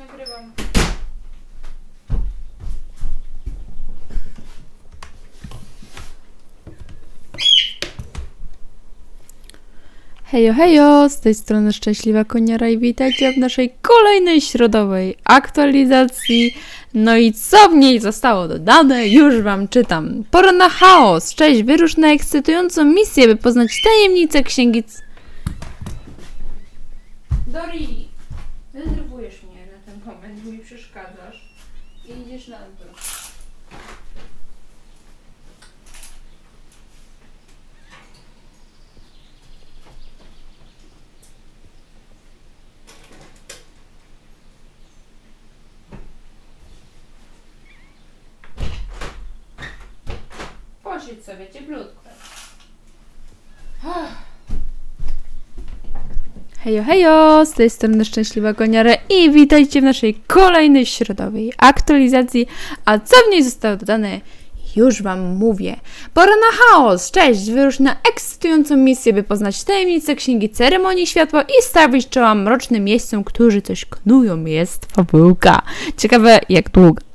nagrywam. Hejo, hejo, z tej strony Szczęśliwa Koniara i witajcie w naszej kolejnej środowej aktualizacji. No i co w niej zostało dodane, już wam czytam. Pora na chaos. Cześć, wyrusz na ekscytującą misję, by poznać tajemnicę księgi... C- Dori, denerwujesz mnie na ten moment, bo mi przeszkadzasz. I idziesz na dół. Posiedź sobie cieplutko. Hejo, hejo, z tej strony Szczęśliwa Koniara i witajcie w naszej kolejnej środowej aktualizacji, a co w niej zostało dodane, już wam mówię. Pora na chaos! Cześć! Wyrusz na ekscytującą misję, by poznać tajemnice Księgi Ceremonii Światła i stawić czoła mrocznym miejscom, którzy coś knują. Jest fabułka. Ciekawe jak długo.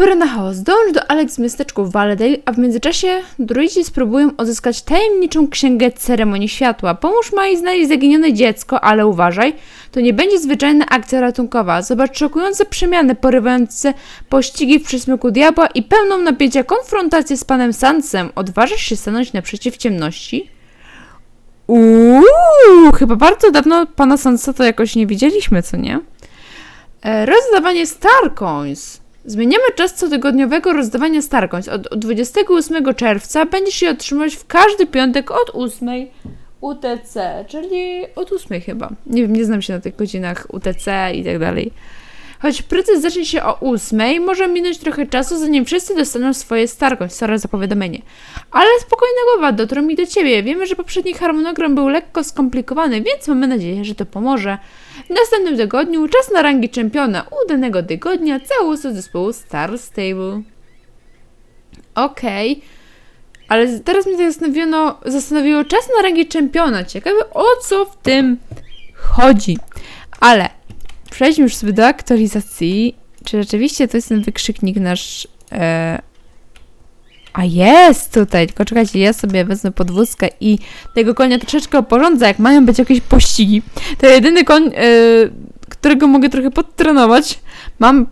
Pora na chaos. Dąż do Alex w miasteczku Valedale, a w międzyczasie druidzi spróbują odzyskać tajemniczą księgę ceremonii światła. Pomóż Mai znaleźć zaginione dziecko, ale uważaj, to nie będzie zwyczajna akcja ratunkowa. Zobacz szokujące przemiany, porywające pościgi w przysmyku diabła i pełną napięcia konfrontację z panem Sansem. Odważysz się stanąć naprzeciw ciemności? Uuu, chyba bardzo dawno pana Sansa to jakoś nie widzieliśmy, co nie? E, rozdawanie Starcoins. Zmieniamy czas cotygodniowego rozdawania Starcoins. Od od 28 czerwca będziesz je otrzymywać w każdy piątek od 8 UTC, czyli od 8 chyba. Nie wiem, nie znam się na tych godzinach UTC i tak dalej. Choć proces zacznie się o 8, może minąć trochę czasu, zanim wszyscy dostaną swoje Starcoins. Sorry za powiadomienie. Ale spokojna głowa, dotrą mi do ciebie. Wiemy, że poprzedni harmonogram był lekko skomplikowany, więc mamy nadzieję, że to pomoże. W następnym tygodniu czas na rangi czempiona udanego tygodnia całusu zespołu Star Stable. Okej. Ale teraz mnie zastanowiono, zastanowiło czas na rangi czempiona. Ciekawe o co w tym chodzi. Ale przejdźmy już sobie do aktualizacji. Czy rzeczywiście to jest ten wykrzyknik nasz... E... A jest tutaj, tylko czekajcie, ja sobie wezmę podwózkę i tego konia troszeczkę oporządzę, jak mają być jakieś pościgi. To jedyny koń, e, którego mogę trochę podtrenować. Mam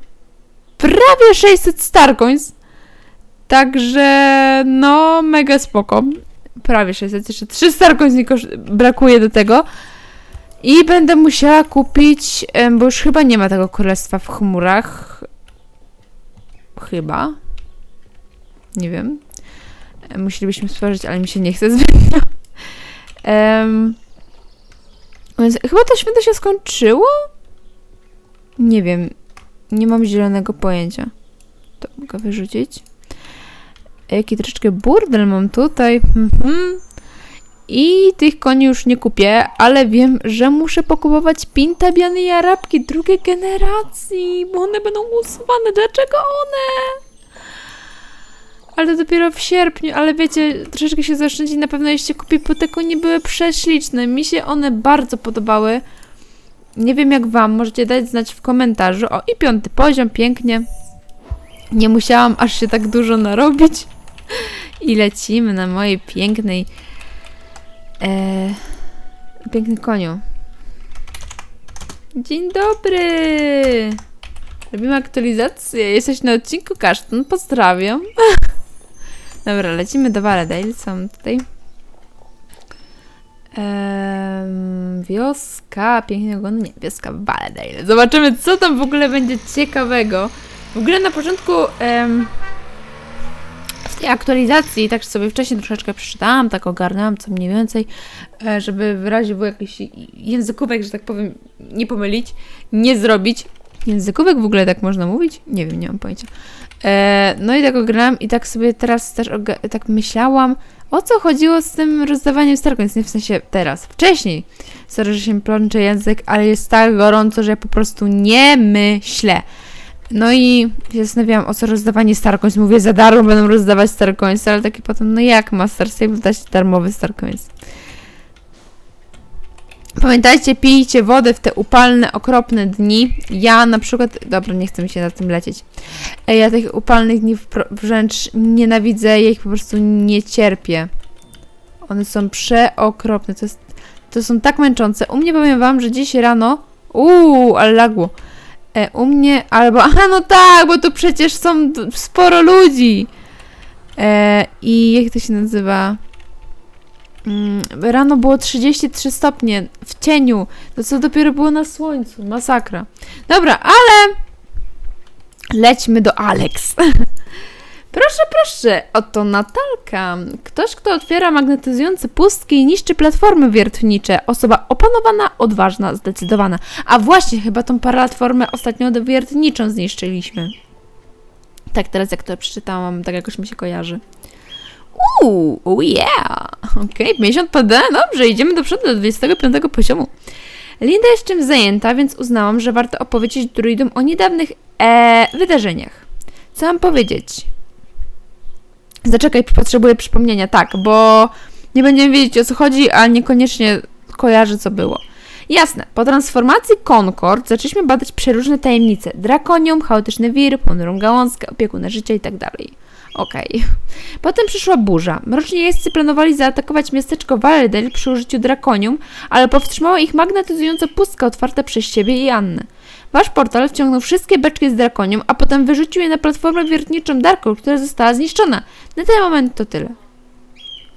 prawie 600 Starcoins, także no mega spoko. Prawie 600, jeszcze 3 Starcoins brakuje do tego. I będę musiała kupić, em, bo już chyba nie ma tego królestwa w chmurach. Chyba. Nie wiem. E, Musielibyśmy stworzyć, ale mi się nie chce zbytnio. Em, więc chyba to święto się skończyło? Nie wiem. Nie mam zielonego pojęcia. To mogę wyrzucić. Jaki troszeczkę burdel mam tutaj. Mhm. I tych koni już nie kupię, ale wiem, że muszę pokupować pintabiany i arabki drugiej generacji, bo one będą usuwane. Dlaczego one? Ale dopiero w sierpniu, ale wiecie, troszeczkę się zaoszczędzi na pewno jeśli kupię, bo te konie były prześliczne. Mi się one bardzo podobały. Nie wiem jak wam, możecie dać znać w komentarzu. O, i piąty poziom, pięknie. Nie musiałam aż się tak dużo narobić. I lecimy na mojej pięknej e, piękny koniu. Dzień dobry! Robimy aktualizację. Jesteś na odcinku Kasztan. Pozdrawiam. Dobra, lecimy do Valedale. Co mam tutaj? Ehm, wioska pięknego, no nie, wioska Valedale. Zobaczymy, co tam w ogóle będzie ciekawego. W ogóle na początku em, w tej aktualizacji, tak sobie wcześniej troszeczkę przeczytałam, tak ogarnęłam co mniej więcej, e, żeby w razie był jakiś językówek, że tak powiem, nie pomylić, nie zrobić. Językówek w ogóle tak można mówić? Nie wiem, nie mam pojęcia. E, no i tak ogarnęłam i tak sobie teraz też tak myślałam, o co chodziło z tym rozdawaniem Starcoins, nie w sensie teraz, wcześniej. Sorry, że się mi plącze język, ale jest tak gorąco, że ja po prostu nie myślę. No i się zastanawiałam, o co rozdawanie Starcoins. Mówię, za darmo będą rozdawać Starcoins, ale takie potem, no jak ma Star Stable dać darmowy Starcoins? Pamiętajcie, pijcie wodę w te upalne, okropne dni. Ja na przykład, dobra, nie chcę mi się na tym lecieć. E, Ja tych upalnych dni wręcz nienawidzę, ja ich po prostu nie cierpię. One są przeokropne, to, jest, to są tak męczące. U mnie powiem wam, że dziś rano, uuu, ale lagło. E, u mnie, albo, aha, no tak, bo tu przecież są sporo ludzi. E, I jak to się nazywa? Mm, rano było 33 stopnie w cieniu. To co dopiero było na słońcu. Masakra. Dobra, ale lećmy do Alex. proszę, proszę. Oto Natalka. Ktoś, kto otwiera magnetyzujące pustki i niszczy platformy wiertnicze. Osoba opanowana, odważna, zdecydowana. A właśnie, chyba tą platformę ostatnio wiertniczą zniszczyliśmy. Tak, teraz jak to przeczytałam, tak jakoś mi się kojarzy. Uuu, oh yeah! Okej, 50 PD, dobrze, idziemy do przodu do 25 poziomu. Linda jest czymś zajęta, więc uznałam, że warto opowiedzieć druidom o niedawnych e, wydarzeniach. Co mam powiedzieć? Zaczekaj, potrzebuję przypomnienia, tak, bo nie będziemy wiedzieć o co chodzi, a niekoniecznie kojarzy co było. Jasne, po transformacji Concord zaczęliśmy badać przeróżne tajemnice. Drakonium, chaotyczny wir, ponurą gałązkę, opiekuna życia i Okej. Potem przyszła burza. Mroczni jeźdźcy planowali zaatakować miasteczko Valedale przy użyciu drakonium, ale powstrzymała ich magnetyzująca pustka otwarta przez siebie i Annę. Wasz portal wciągnął wszystkie beczki z drakonium, a potem wyrzucił je na platformę wiertniczą Darkhold, która została zniszczona. Na ten moment to tyle.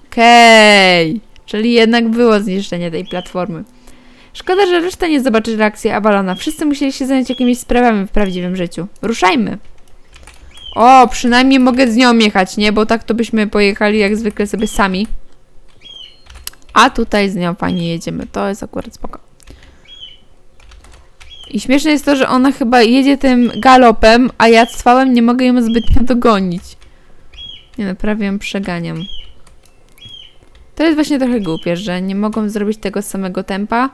Okej. Czyli jednak było zniszczenie tej platformy. Szkoda, że reszta nie zobaczy reakcji Avalona. Wszyscy musieli się zająć jakimiś sprawami w prawdziwym życiu. Ruszajmy. O, przynajmniej mogę z nią jechać, nie? Bo tak to byśmy pojechali jak zwykle sobie sami. A tutaj z nią fajnie jedziemy. To jest akurat spoko. I śmieszne jest to, że ona chyba jedzie tym galopem, a ja cwałem nie mogę ją zbytnio dogonić. Nie no, prawie ją przeganiam. To jest właśnie trochę głupie, że nie mogą zrobić tego samego tempa,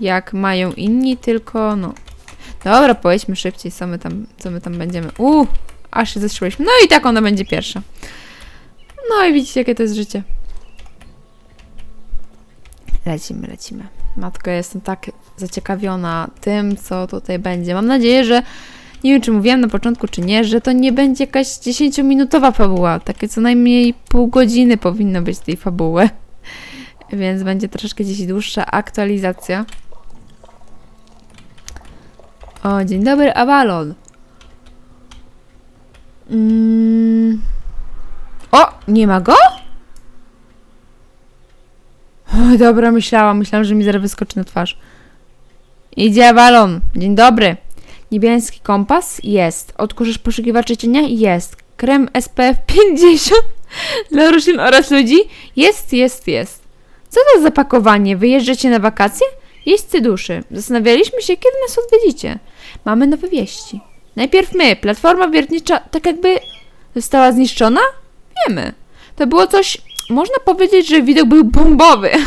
jak mają inni, tylko no... Dobra, pojedźmy szybciej, co my tam, co my tam będziemy. Uuu, aż się zastrzyliśmy. No i tak ona będzie pierwsza. No i widzicie, jakie to jest życie. Lecimy, lecimy. Matko, ja jestem tak zaciekawiona tym, co tutaj będzie. Mam nadzieję, że nie wiem, czy mówiłam na początku, czy nie, że to nie będzie jakaś 10-minutowa fabuła. Takie co najmniej pół godziny powinno być tej fabuły. Więc będzie troszeczkę dziś dłuższa aktualizacja. O, dzień dobry, Avalon. Mm. O, nie ma go? Dobra, myślałam, myślałam, że mi zaraz wyskoczy na twarz. Idzie Avalon. Dzień dobry. Niebieski kompas? Jest. Odkurzysz poszukiwaczy cienia? Jest. Krem SPF 50 dla roślin oraz ludzi? Jest, jest, jest. Co to za pakowanie? Wyjeżdżacie na wakacje? Jeźdźcy duszy. Zastanawialiśmy się, kiedy nas odwiedzicie. Mamy nowe wieści. Najpierw my, platforma wiertnicza, tak jakby została zniszczona? Wiemy. To było coś, można powiedzieć, że widok był bombowy.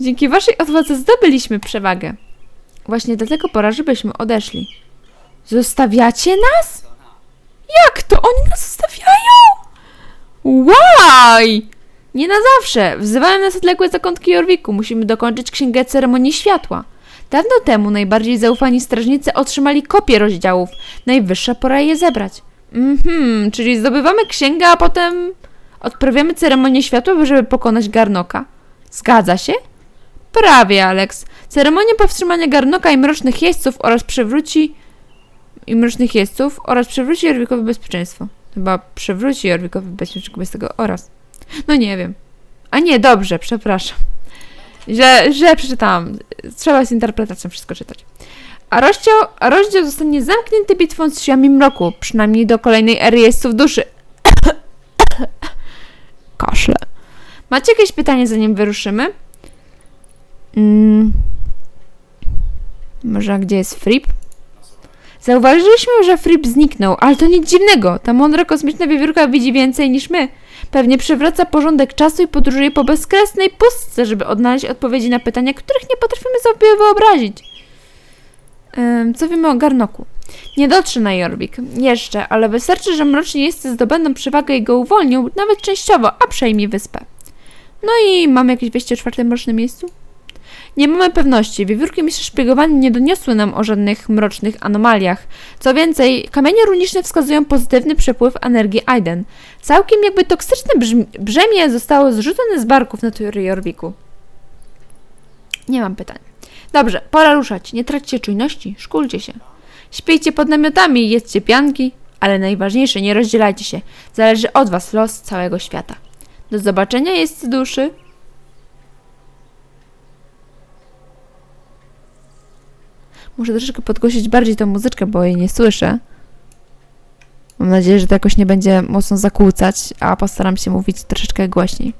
Dzięki waszej odwadze zdobyliśmy przewagę. Właśnie dlatego pora, żebyśmy odeszli. Zostawiacie nas? Jak to? Oni nas zostawiają? Why? Nie na zawsze. Wzywają nas odległe zakątki Jorwiku. Musimy dokończyć księgę ceremonii światła. Dawno temu najbardziej zaufani strażnicy otrzymali kopie rozdziałów. Najwyższa pora je zebrać. Mhm, czyli zdobywamy księgę, a potem odprawiamy ceremonię światła, żeby pokonać Garnoka. Zgadza się? Prawie, Alex. Ceremonia powstrzymania Garnoka i mrocznych jeźdźców oraz przewróci i mrocznych jeźdźców oraz przewróci Jorwikowe bezpieczeństwo. Chyba przewróci Jorwikowe bezpieczeństwo bez tego oraz. No nie wiem. A nie, dobrze, przepraszam. Źle, źle przeczytałam. Trzeba z interpretacją wszystko czytać. A rozdział, a rozdział zostanie zamknięty bitwą z drzwiami mroku, przynajmniej do kolejnej ery jeźdźców duszy. Kaszle. Macie jakieś pytanie, zanim wyruszymy? Mm. Może gdzie jest Frip? Zauważyliśmy, że Frip zniknął, ale to nic dziwnego. Ta mądra kosmiczna wiewiórka widzi więcej niż my. Pewnie przywraca porządek czasu i podróżuje po bezkresnej pustce, żeby odnaleźć odpowiedzi na pytania, których nie potrafimy sobie wyobrazić. Ym, co wiemy o Garnoku? Nie dotrze na Jorvik. Jeszcze, ale wystarczy, że mroczni jeźdźcy zdobędą przewagę i go uwolnią, nawet częściowo, a przejmie wyspę. No i mamy jakieś wejście o czwartym mrocznym miejscu? Nie mamy pewności. Wiewiórki mistrzostw szpiegowania nie doniosły nam o żadnych mrocznych anomaliach. Co więcej, kamienie runiczne wskazują pozytywny przepływ energii Aiden. Całkiem jakby toksyczne brzemię zostało zrzucone z barków natury Jorwiku. Nie mam pytań. Dobrze, pora ruszać. Nie traćcie czujności, szkulcie się. Śpijcie pod namiotami jedzcie pianki, ale najważniejsze, nie rozdzielajcie się. Zależy od was los całego świata. Do zobaczenia jest duszy. Muszę troszeczkę podgłosić bardziej tą muzyczkę, bo jej nie słyszę. Mam nadzieję, że to jakoś nie będzie mocno zakłócać, a postaram się mówić troszeczkę głośniej.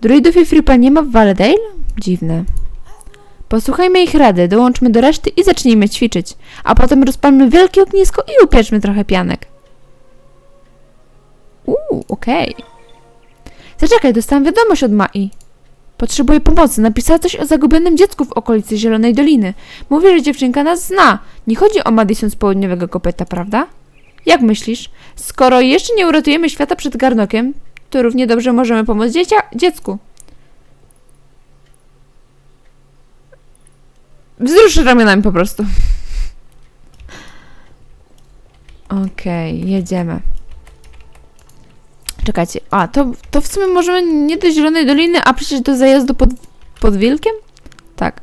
Druidów i Fripa nie ma w Valedale? Dziwne. Posłuchajmy ich rady, dołączmy do reszty i zacznijmy ćwiczyć. A potem rozpalmy wielkie ognisko i upieczmy trochę pianek. Uuu, okej. Zaczekaj, dostałam wiadomość od Mai. Potrzebuję pomocy. Napisała coś o zagubionym dziecku w okolicy Zielonej Doliny. Mówi, że dziewczynka nas zna. Nie chodzi o Madison z południowego kopyta, prawda? Jak myślisz? Skoro jeszcze nie uratujemy świata przed garnokiem, to równie dobrze możemy pomóc dziecia dziecku. Wzrusz ramionami po prostu. Okej, jedziemy. Czekajcie, a to, to w sumie możemy nie do Zielonej Doliny, a przecież do zajazdu pod, pod Wilkiem? Tak.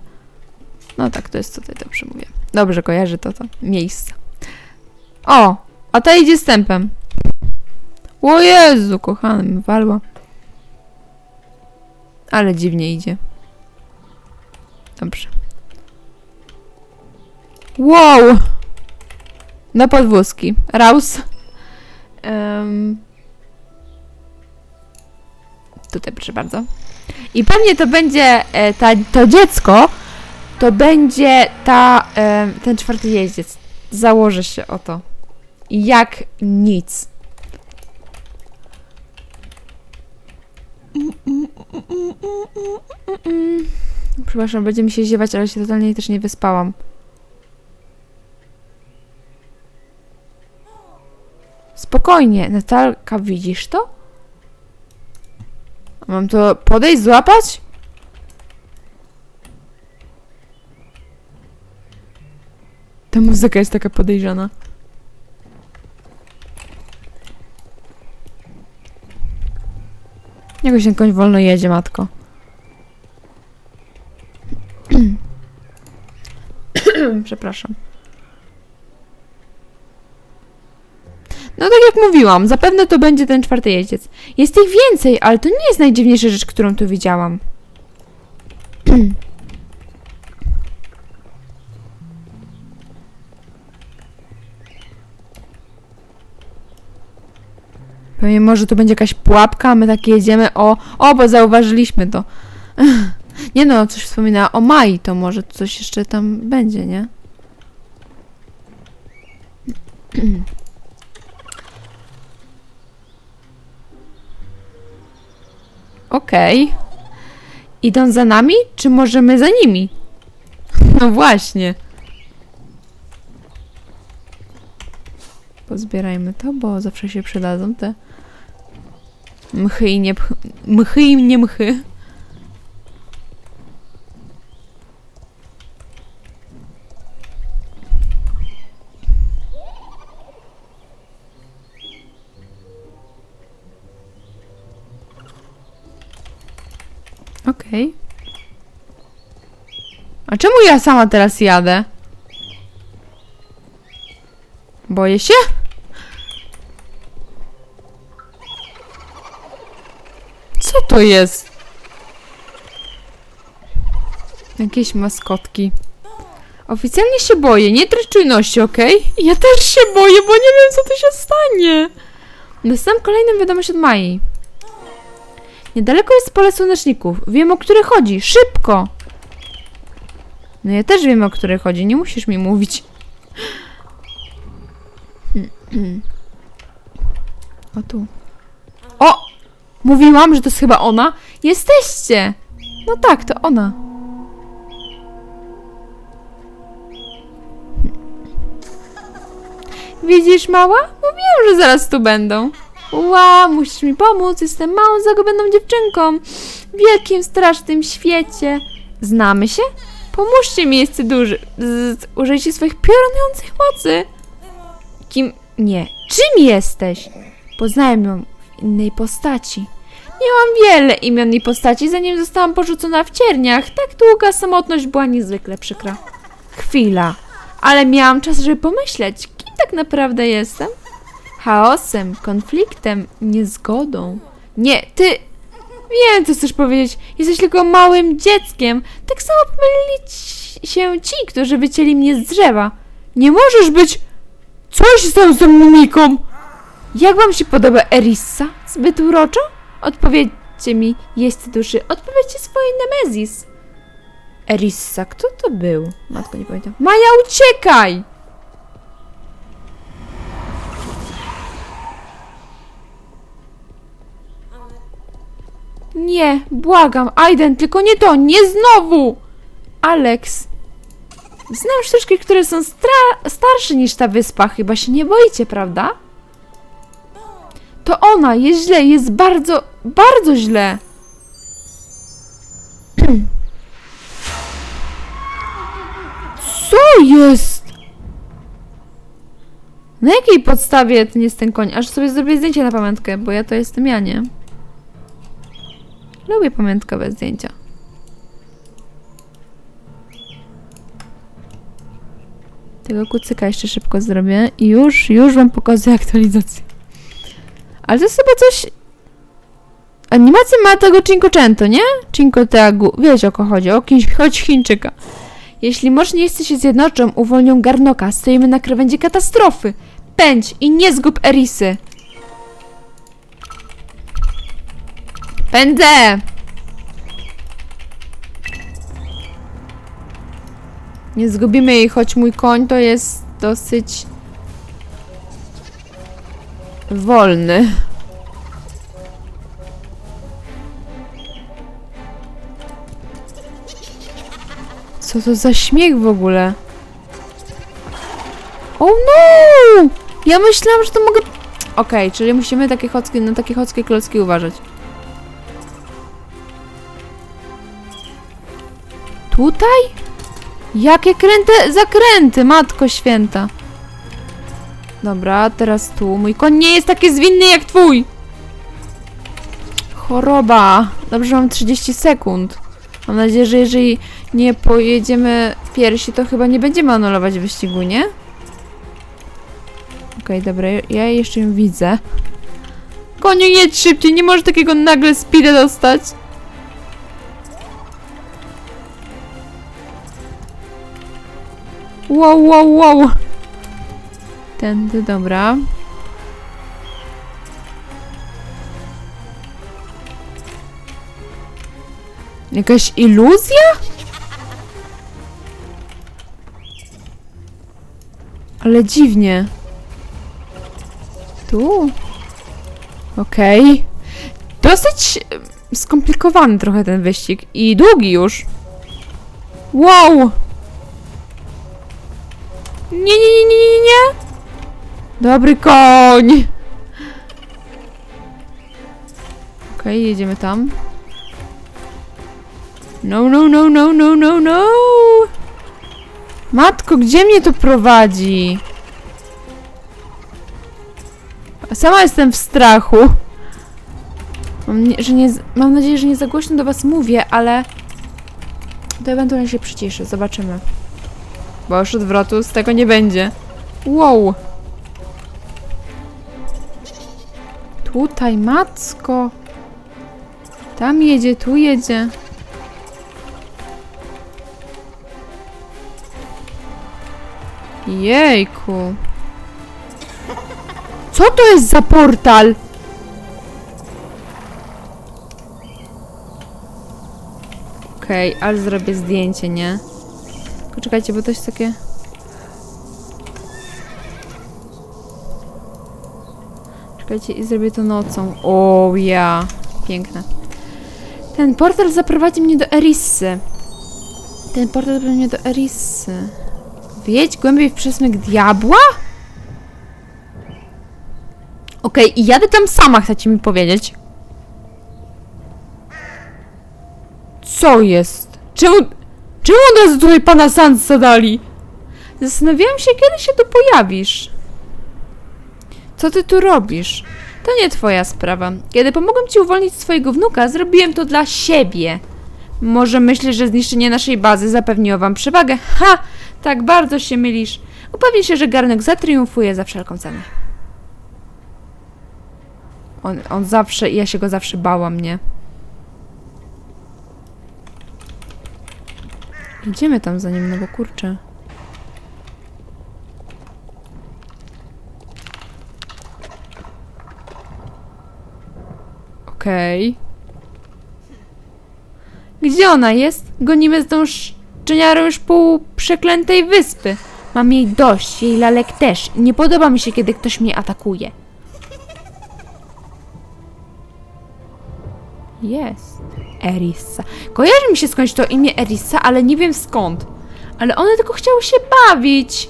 No tak, to jest tutaj, dobrze mówię. Dobrze kojarzy to, to miejsce. O, a ta idzie stępem. O Jezu, kochany, walła. Ale dziwnie idzie. Dobrze. Wow! Na podwózki. Raus. Em, tutaj proszę bardzo. I pewnie to będzie e, ta, to dziecko, to będzie ta, e, ten czwarty jeździec. Założę się o to. Jak nic. Przepraszam, będzie mi się ziewać, ale się totalnie też nie wyspałam. Spokojnie, Natalka, widzisz to? Mam to podejść, złapać? Ta muzyka jest taka podejrzana. Jakoś ten koń wolno jedzie, matko. Przepraszam. No tak jak mówiłam, zapewne to będzie ten czwarty jeździec. Jest ich więcej, ale to nie jest najdziwniejsza rzecz, którą tu widziałam. Pewnie może tu będzie jakaś pułapka, a my tak jedziemy, o, o, bo zauważyliśmy to. Nie no, coś wspominała o Mai, to może coś jeszcze tam będzie, nie? Okej. Idą za nami, czy możemy za nimi? No właśnie. Pozbierajmy to, bo zawsze się przydadzą te mchy i nie mchy i nie mchy. Okej. A czemu ja sama teraz jadę? Boję się? Co to jest? Jakieś maskotki. Oficjalnie się boję, nie trać czujności, okej? Ja też się boję, bo nie wiem, co tu się stanie. Dostałam kolejną wiadomość od Mai. Niedaleko jest pole słoneczników. Wiem, o które chodzi. Szybko! No ja też wiem, o które chodzi. Nie musisz mi mówić. O tu. O! Mówiłam, że to jest chyba ona. Jesteście! No tak, to ona. Widzisz, mała? Mówiłam, że zaraz tu będą. Ła, musisz mi pomóc, jestem małą, zagubioną dziewczynką w wielkim, strasznym świecie. Znamy się? Pomóżcie mi, jest duży. Użyjcie swoich piorunujących mocy. Kim? Nie. Czym jesteś? Poznałem ją w innej postaci. Miałam wiele imion i postaci, zanim zostałam porzucona w cierniach. Tak długa samotność była niezwykle przykra. Chwila. Ale miałam czas, żeby pomyśleć, kim tak naprawdę jestem? Chaosem, konfliktem, niezgodą. Nie, ty... Wiem, co chcesz powiedzieć. Jesteś tylko małym dzieckiem. Tak samo pomylili się ci, którzy wycięli mnie z drzewa. Nie możesz być... Coś z tą mimiką! Jak wam się podoba Erissa? Zbyt uroczo? Odpowiedzcie mi, jest duszy. Odpowiedzcie swojej Nemezis. Erissa, kto to był? Matko, nie pamiętam. Maja, uciekaj! Nie, błagam, Aiden, tylko nie to, nie znowu! Alex. Znam sztuczki, które są starsze niż ta wyspa. Chyba się nie boicie, prawda? To ona, jest źle, jest bardzo, bardzo źle. Co jest? Na jakiej podstawie ten jest ten koń? Aż sobie zrobię zdjęcie na pamiątkę, bo ja to jestem ja, nie? Lubię pamiątkowe zdjęcia. Tego kucyka jeszcze szybko zrobię i już, już wam pokazuję aktualizację. Ale to jest chyba coś... Animacja ma tego Cinquecento, nie? Cinque Teagu. Wiesz o kogo chodzi, o kimś, choć Chińczyka. Jeśli może nie jesteś się zjednoczą, uwolnią Garnoka. Stoimy na krawędzi katastrofy. Pędź i nie zgub Erisy. Pędzę! Nie zgubimy jej, choć mój koń to jest dosyć wolny. Co to za śmiech w ogóle? O no! Ja myślałam, że to mogę... Okej, czyli musimy takie chocki, na takie chockie klocki uważać. Tutaj? Jakie kręte zakręty, matko święta. Dobra, teraz tu. Mój koń nie jest taki zwinny jak twój. Choroba. Dobrze, mam 30 sekund. Mam nadzieję, że jeżeli nie pojedziemy piersi, to chyba nie będziemy anulować wyścigu, nie? Okej, dobra, ja jeszcze ją widzę. Koniu, jedź szybciej, nie może takiego nagle speeda dostać. Wow, wow, wow. Tędy, dobra. Jakaś iluzja? Ale dziwnie. Tu? Okej. Dosyć e, skomplikowany trochę ten wyścig. I długi już. Wow! Nie, nie, nie, nie, nie, nie. Dobry koń. Okej, jedziemy tam. No, no, no, no, no, no, no. Matko, gdzie mnie to prowadzi? Sama jestem w strachu. Mam, nie, że nie, mam nadzieję, że nie za głośno do was mówię, ale to ewentualnie się przyciszę. Zobaczymy. Bo już odwrotu z tego nie będzie. Wow. Tutaj, macko. Tam jedzie, tu jedzie. Jejku. Co to jest za portal? Okej, ale zrobię zdjęcie, nie? Tylko czekajcie, bo to jest takie... Czekajcie i zrobię to nocą. O ja, piękne. Ten portal zaprowadzi mnie do Erissy. Ten portal zaprowadzi mnie do Erissy. Wjedź głębiej w przesmyk diabła? Okej, i jadę tam sama, chcecie mi powiedzieć. Co jest? Czemu... Czemu od razu tutaj pana Sansa dali? Zastanawiałam się, kiedy się tu pojawisz. Co ty tu robisz? To nie twoja sprawa. Kiedy pomogłem ci uwolnić swojego wnuka, zrobiłem to dla siebie. Może myślisz, że zniszczenie naszej bazy zapewniło wam przewagę? Ha! Tak bardzo się mylisz. Upewnij się, że garnek zatriumfuje za wszelką cenę. On, on zawsze, ja się go zawsze bałam, nie? Idziemy tam za nim, no bo kurczę. Okej. Gdzie ona jest? Gonimy z tą szczeniarą już pół przeklętej wyspy. Mam jej dość, jej lalek też. Nie podoba mi się, kiedy ktoś mnie atakuje. Jest. Erissa. Kojarzy mi się skądś to imię Erissa, ale nie wiem skąd. Ale one tylko chciały się bawić.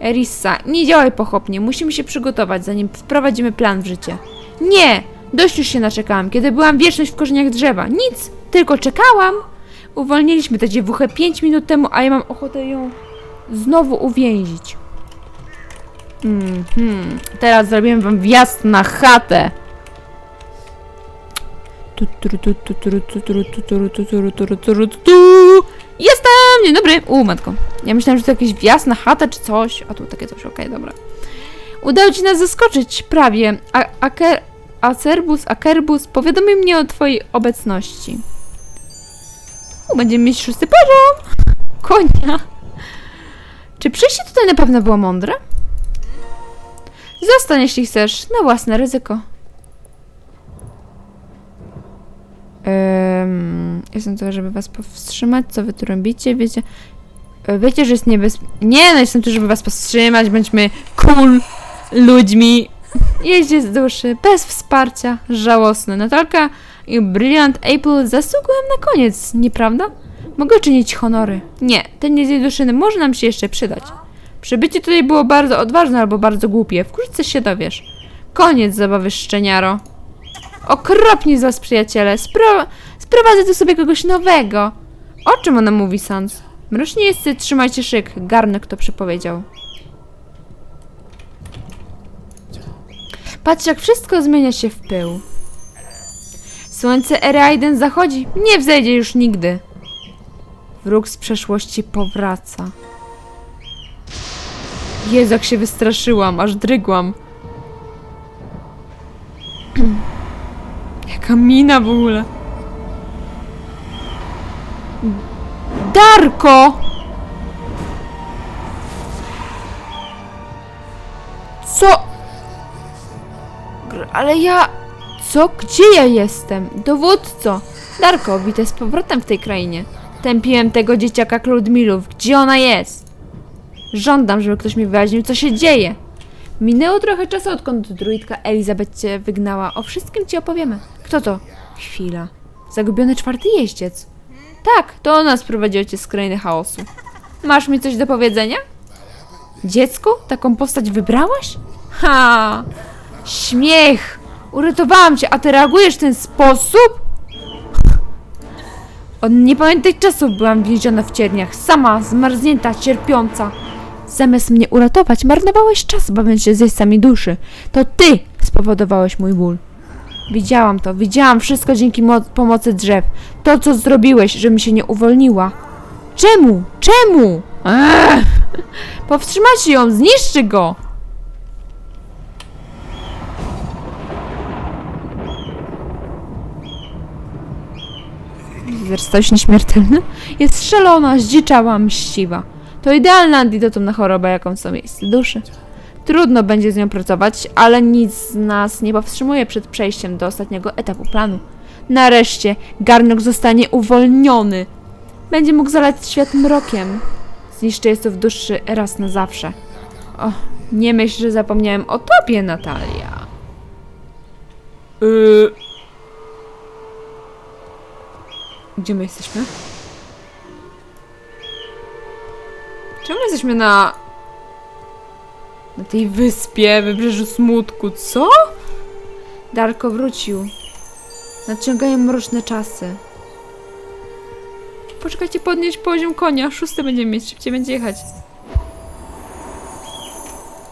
Erissa, nie działaj pochopnie. Musimy się przygotować, zanim wprowadzimy plan w życie. Nie! Dość już się naczekałam, kiedy byłam wieczność w korzeniach drzewa. Nic, tylko czekałam. Uwolniliśmy tę dziewuchę 5 minut temu, a ja mam ochotę ją znowu uwięzić. Mhm. Teraz zrobiłem wam wjazd na chatę. Jestem! Dzień dobry! U, matko. Ja myślałam, że to jakiś wjazd na czy coś. A tu takie coś, okej, dobra. Udało ci nas zaskoczyć, prawie. A, aker, Acerbus, Akerbus, powiadomił mnie o twojej obecności. U, będziemy mieć szósty poziom! Konia! Czy przyjście tutaj na pewno było mądre? Zostań, jeśli chcesz, na własne ryzyko. Em, jestem tu, żeby was powstrzymać. Co wy tu robicie? Wiecie, e, wiecie, że jest niebezpieczne. Nie, no jestem tu, żeby was powstrzymać. Bądźmy cool ludźmi. Jeźdźcie z duszy, bez wsparcia. Żałosne. Natalka i Brilliant April zasługują na koniec, nieprawda? Mogę czynić honory. Nie, ten nie z jej duszyny może nam się jeszcze przydać. Przybycie tutaj było bardzo odważne albo bardzo głupie. Wkrótce się dowiesz. Koniec zabawy szczeniaro. Okropni z was przyjaciele. Spro sprowadzę tu sobie kogoś nowego. O czym ona mówi, Sans? Mrocznie jest, trzymajcie szyk. Garnek to przepowiedział. Patrz, jak wszystko zmienia się w pył. Słońce Ereiden zachodzi. Nie wzejdzie już nigdy. Wróg z przeszłości powraca. Jezu, jak się wystraszyłam, aż drygłam. Jaka mina w ogóle. Darko! Co? Ale ja... Co? Gdzie ja jestem? Dowódco! Darko, witaj z powrotem w tej krainie. Tępiłem tego dzieciaka Kludmilów. Gdzie ona jest? Żądam, żeby ktoś mi wyjaśnił, co się dzieje. Minęło trochę czasu, odkąd druidka Elizabeth cię wygnała. O wszystkim ci opowiemy. Kto to? Chwila. Zagubiony czwarty jeździec. Tak, to ona sprowadziła cię z krainy chaosu. Masz mi coś do powiedzenia? Dziecko? Taką postać wybrałaś? Ha! Śmiech! Uratowałam cię, a ty reagujesz w ten sposób? Od niepamiętnych czasów byłam więziona w cierniach, sama, zmarznięta, cierpiąca. Zamiast mnie uratować, marnowałeś czas, bawiąc się z jeźdźcami duszy. To ty spowodowałeś mój ból. Widziałam to, widziałam wszystko dzięki mo- pomocy drzew. To, co zrobiłeś, żebym się nie uwolniła. Czemu? Czemu? Ech! Powstrzymajcie ją, zniszczy go! Się nieśmiertelny? Jest szalona, zdziczała, mściwa. To idealny antidotum na chorobę, jaką są miejsce duszy. Trudno będzie z nią pracować, ale nic z nas nie powstrzymuje przed przejściem do ostatniego etapu planu. Nareszcie garnok zostanie uwolniony. Będzie mógł zalać świat mrokiem. Zniszczy jest to w duszy raz na zawsze. O, nie myśl, że zapomniałem o tobie, Natalia. Yy... Gdzie my jesteśmy? Czemu jesteśmy na... na tej wyspie, wybrzeżu smutku? Co? Darko wrócił. Nadciągają mroczne czasy. Poczekajcie, podnieść poziom konia. Szósty będziemy mieć, szybciej będzie jechać.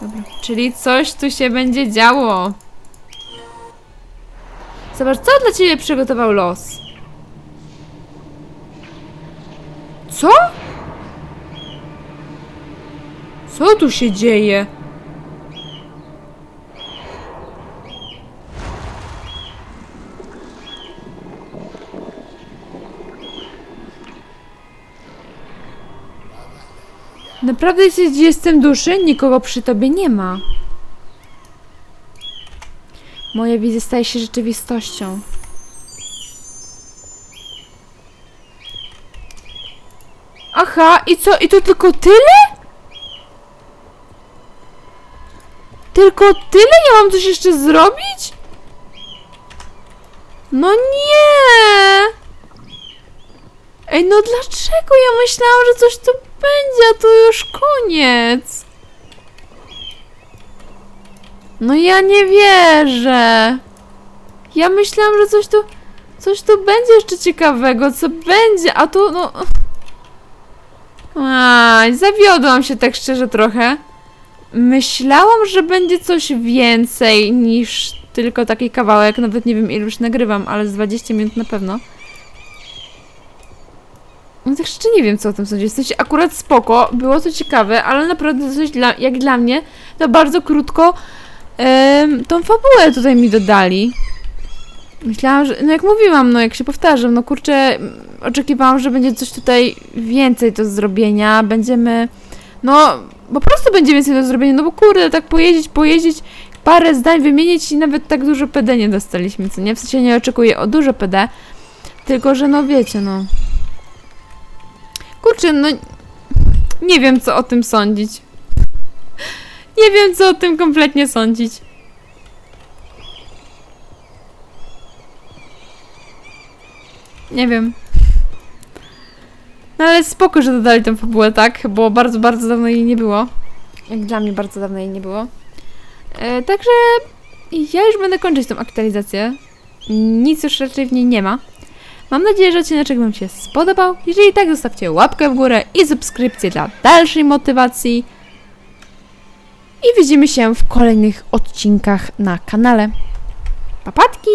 Dobra, czyli coś tu się będzie działo. Zobacz, co dla ciebie przygotował los. Co? Co tu się dzieje? Naprawdę jesteś jestem duszy? Nikogo przy tobie nie ma. Moja wizja staje się rzeczywistością. Aha, i co? I to tylko tyle? Tylko tyle? Ja mam coś jeszcze zrobić? No nie! Ej, no dlaczego? Ja myślałam, że coś tu będzie, a tu już koniec. No ja nie wierzę. Ja myślałam, że coś tu, coś tu będzie jeszcze ciekawego, co będzie, a tu no... Aj, zawiodłam się tak szczerze trochę. Myślałam, że będzie coś więcej niż tylko taki kawałek, nawet nie wiem ile już nagrywam, ale z 20 minut na pewno. No tak szczerze nie wiem, co o tym sądzić. W sensie akurat spoko, było to ciekawe, ale naprawdę coś dla, jak dla mnie, to bardzo krótko tą fabułę tutaj mi dodali. Myślałam, że, no jak mówiłam, no jak się powtarzam, no kurczę, oczekiwałam, że będzie coś tutaj więcej do zrobienia, będziemy, no po prostu będzie więcej do zrobienia, no bo kurde, tak pojeździć, pojeździć, parę zdań wymienić i nawet tak dużo PD nie dostaliśmy, co nie? W sensie nie oczekuję o dużo PD, tylko że no wiecie, no. Kurczę, no nie wiem co o tym sądzić. Nie wiem co o tym kompletnie sądzić. Nie wiem. No ale spoko, że dodali tę fabułę, tak? Bo bardzo, bardzo dawno jej nie było. Jak dla mnie bardzo dawno jej nie było. E, także ja już będę kończyć tą aktualizację. Nic już raczej w niej nie ma. Mam nadzieję, że odcinek Wam się spodobał. Jeżeli tak, zostawcie łapkę w górę i subskrypcję dla dalszej motywacji. I widzimy się w kolejnych odcinkach na kanale. Papatki!